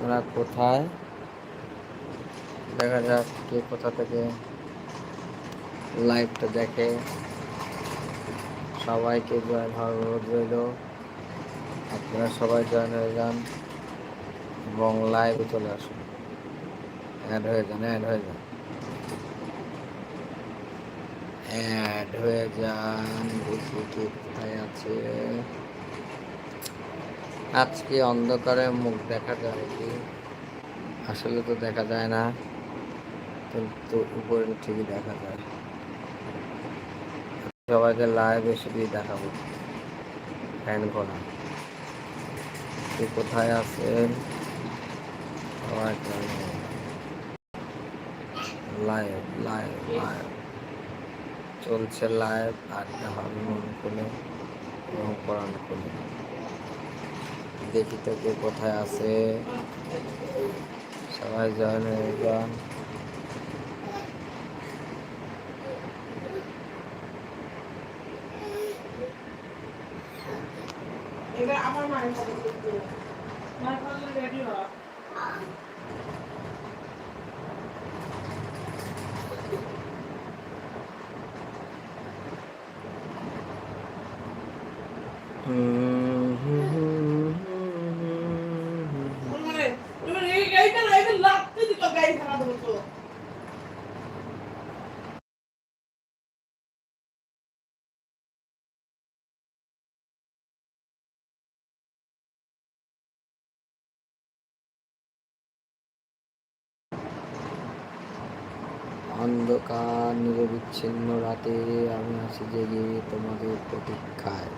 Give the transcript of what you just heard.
আপনারা কোথায়? দেখা যাক কে কোথা থেকে লাইভটা দেখে। সবাইকে জয়েন হওয়ার অনুরোধ রইল। আপনারা সবাই জয়েন হয়ে যান এবং লাইভে চলে আসুন। অ্যাড হয়ে যান অ্যাড হয়ে যান। অ্যাড হয়ে যান, দেখি কোথায় আছে। আজকে অন্ধকারে মুখ দেখা যায় কি? আসলে তো দেখা যায় না। কিন্তু উপরে ঠিকই দেখা যায়। সবাইকে লাইভ এসে দিয়ে দেখাবো। ফ্যান করা। কে কোথায় আছেন লাইভ লাইভ লাইভ চলছে লাইভ আড্ডা, হবে, মন খুলে, এবং খুলে। দেখি তো কে কোথায় আছে। সবাই জয়েন হয়ে যান। এবার অন্ধকার নিরবিচ্ছিন্ন রাতে আমি আছি জেগে তোমাদের প্রতীক্ষায়।